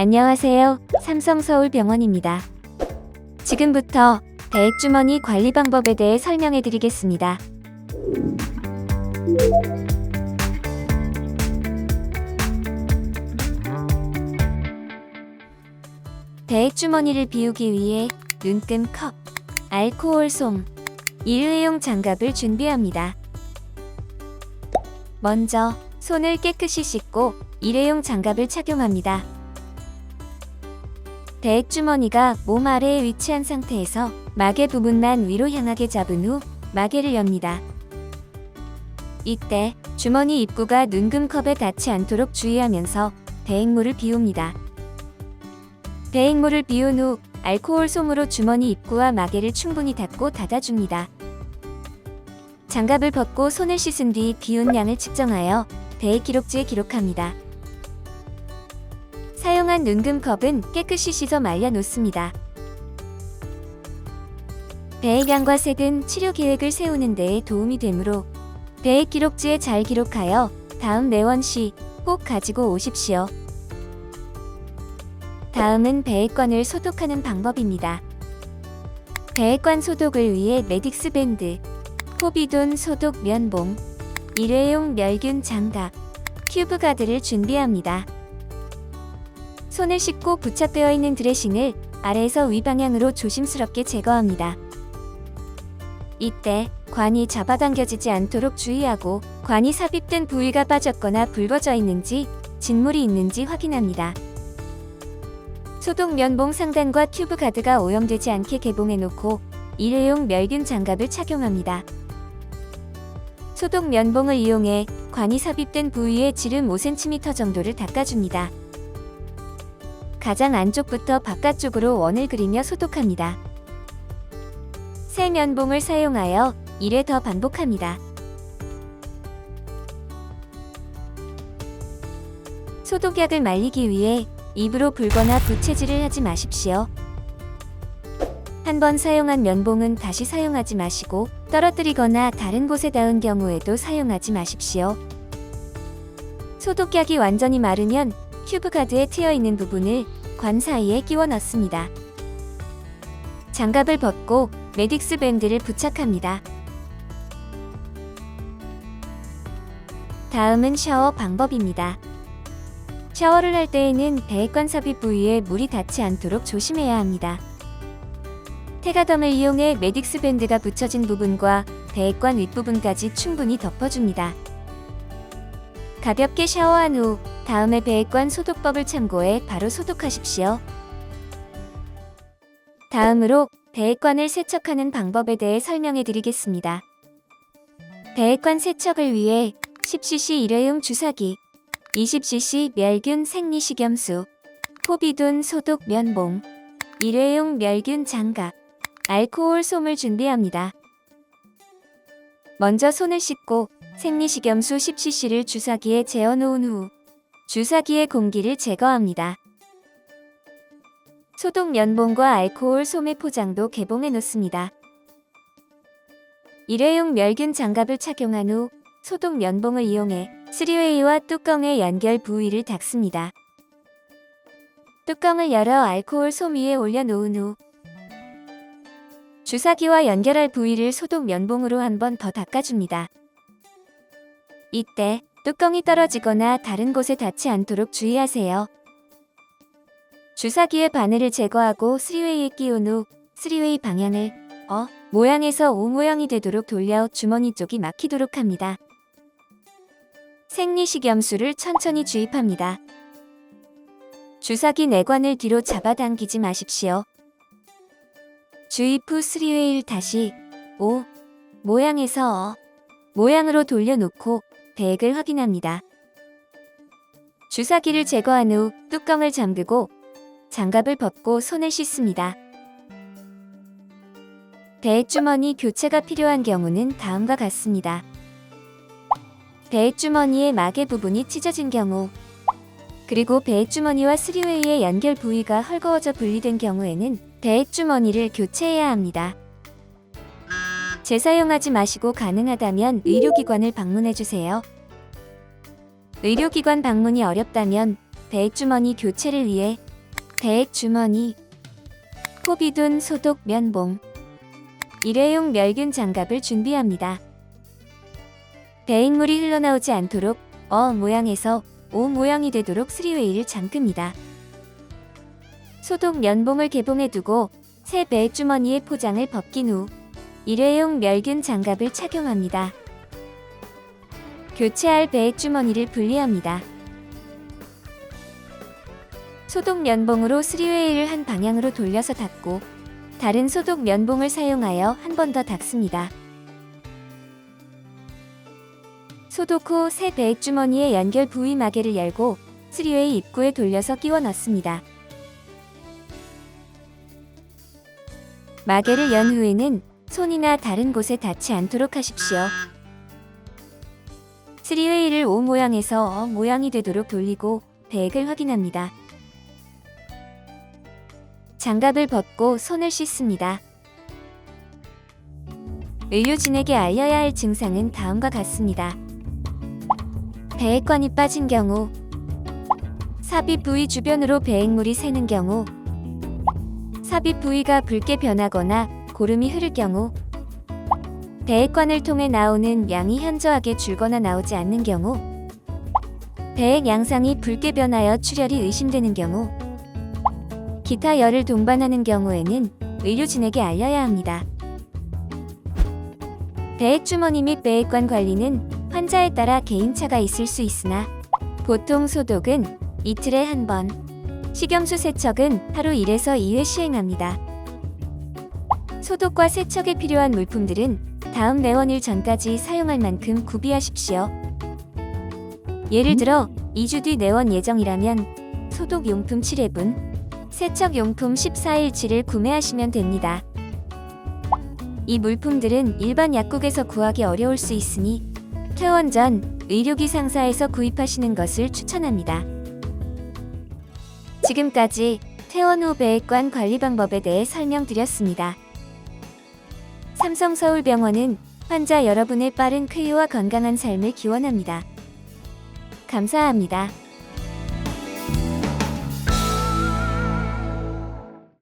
안녕하세요. 삼성서울병원입니다. 지금부터 대액주머니 관리 방법에 대해 설명해 드리겠습니다. 대액주머니를 비우기 위해 눈금 컵, 알코올 솜, 일회용 장갑을 준비합니다. 먼저 손을 깨끗이 씻고 일회용 장갑을 착용합니다. 대액주머니가 몸 아래에 위치한 상태에서 마개 부분만 위로 향하게 잡은 후 마개를 엽니다. 이때 주머니 입구가 눈금컵에 닿지 않도록 주의하면서 대액물을 비웁니다. 대액물을 비운 후 알코올 솜으로 주머니 입구와 마개를 충분히 닫고 닫아줍니다. 장갑을 벗고 손을 씻은 뒤 비운 양을 측정하여 대액 기록지에 기록합니다. 사용한 눈금컵은 깨끗이 씻어 말려 놓습니다. 배액 양과 색은 치료 계획을 세우는 데에 도움이 되므로 배액 기록지에 잘 기록하여 다음 내원 시 꼭 가지고 오십시오. 다음은 배액관을 소독하는 방법입니다. 배액관 소독을 위해 메딕스 밴드, 포비돈 소독 면봉, 일회용 멸균 장갑, 큐브 가드를 준비합니다. 손을 씻고 부착되어 있는 드레싱을 아래에서 위 방향으로 조심스럽게 제거합니다. 이때 관이 잡아당겨지지 않도록 주의하고 관이 삽입된 부위가 빠졌거나 붉어져 있는지 진물이 있는지 확인합니다. 소독 면봉 상단과 튜브 가드가 오염되지 않게 개봉해 놓고 일회용 멸균 장갑을 착용합니다. 소독 면봉을 이용해 관이 삽입된 부위의 지름 5cm 정도를 닦아줍니다. 가장 안쪽부터 바깥쪽으로 원을 그리며 소독합니다. 새 면봉을 사용하여 1회 더 반복합니다. 소독약을 말리기 위해 입으로 불거나 부채질을 하지 마십시오. 한 번 사용한 면봉은 다시 사용하지 마시고 떨어뜨리거나 다른 곳에 닿은 경우에도 사용하지 마십시오. 소독약이 완전히 마르면 큐브 가드에 트여 있는 부분을 관 사이에 끼워 넣습니다. 장갑을 벗고 메딕스 밴드를 부착합니다. 다음은 샤워 방법입니다. 샤워를 할 때에는 배액관 삽입 부위에 물이 닿지 않도록 조심해야 합니다. 테가덤을 이용해 메딕스 밴드가 붙여진 부분과 배액관 윗부분까지 충분히 덮어줍니다. 가볍게 샤워한 후 다음에 배액관 소독법을 참고해 바로 소독하십시오. 다음으로 배액관을 세척하는 방법에 대해 설명해 드리겠습니다. 배액관 세척을 위해 10cc 일회용 주사기, 20cc 멸균 생리식염수, 포비돈 소독 면봉, 일회용 멸균 장갑, 알코올 솜을 준비합니다. 먼저 손을 씻고 생리식염수 10cc를 주사기에 재어 놓은 후 주사기의 공기를 제거합니다. 소독 면봉과 알코올 솜의 포장도 개봉해 놓습니다. 일회용 멸균 장갑을 착용한 후 소독 면봉을 이용해 3웨이와 뚜껑의 연결 부위를 닦습니다. 뚜껑을 열어 알코올 솜 위에 올려놓은 후 주사기와 연결할 부위를 소독 면봉으로 한 번 더 닦아줍니다. 이때 뚜껑이 떨어지거나 다른 곳에 닿지 않도록 주의하세요. 주사기의 바늘을 제거하고 3웨이에 끼운 후 3웨이 방향을 어 모양에서 O 모양이 되도록 돌려 주머니 쪽이 막히도록 합니다. 생리식염수를 천천히 주입합니다. 주사기 내관을 뒤로 잡아당기지 마십시오. 주입 후 3웨이를 다시 O 모양에서 어 모양으로 돌려놓고 배액을 확인합니다. 주사기를 제거한 후 뚜껑을 잠그고 장갑을 벗고 손을 씻습니다. 배액 주머니 교체가 필요한 경우는 다음과 같습니다. 배액 주머니의 마개 부분이 찢어진 경우 그리고 배액 주머니와 3웨이의 연결 부위가 헐거워져 분리된 경우에는 배액 주머니를 교체해야 합니다. 재사용하지 마시고 가능하다면 의료기관을 방문해 주세요. 의료기관 방문이 어렵다면 배액 주머니 교체를 위해 배액 주머니, 포비돈 소독 면봉, 일회용 멸균 장갑을 준비합니다. 배액물이 흘러나오지 않도록 어 모양에서 오 모양이 되도록 스리웨이를 잠깁니다. 소독 면봉을 개봉해 두고 새 배액 주머니에 포장을 벗긴 후 일회용 멸균 장갑을 착용합니다. 교체할 배액 주머니를 분리합니다. 소독 면봉으로 스리웨이를 한 방향으로 돌려서 닫고 다른 소독 면봉을 사용하여 한 번더 닫습니다. 소독 후 새 배액 주머니의 연결 부위 마개를 열고 스리웨이 입구에 돌려서 끼워 넣습니다. 마개를 연 후에는 손이나 다른 곳에 닿지 않도록 하십시오. 스리웨이를 O 모양에서 어 모양이 되도록 돌리고 배액을 확인합니다. 장갑을 벗고 손을 씻습니다. 의료진에게 알려야 할 증상은 다음과 같습니다. 배액관이 빠진 경우, 삽입 부위 주변으로 배액물이 새는 경우, 삽입 부위가 붉게 변하거나 고름이 흐를 경우, 배액관을 통해 나오는 양이 현저하게 줄거나 나오지 않는 경우, 배액 양상이 붉게 변하여 출혈이 의심되는 경우, 기타 열을 동반하는 경우에는 의료진에게 알려야 합니다. 배액 주머니 및 배액관 관리는 환자에 따라 개인차가 있을 수 있으나 보통 소독은 이틀에 한 번, 식염수 세척은 하루 1에서 2회 시행합니다. 소독과 세척에 필요한 물품들은 다음 내원일 전까지 사용할 만큼 구비하십시오. 예를 들어 2주 뒤 내원 예정이라면 소독용품 7회분, 세척용품 14일치를 구매하시면 됩니다. 이 물품들은 일반 약국에서 구하기 어려울 수 있으니 퇴원 전 의료기 상사에서 구입하시는 것을 추천합니다. 지금까지 퇴원 후 배액관 관리 방법에 대해 설명드렸습니다. 삼성서울병원은 환자 여러분의 빠른 쾌유와 건강한 삶을 기원합니다. 감사합니다.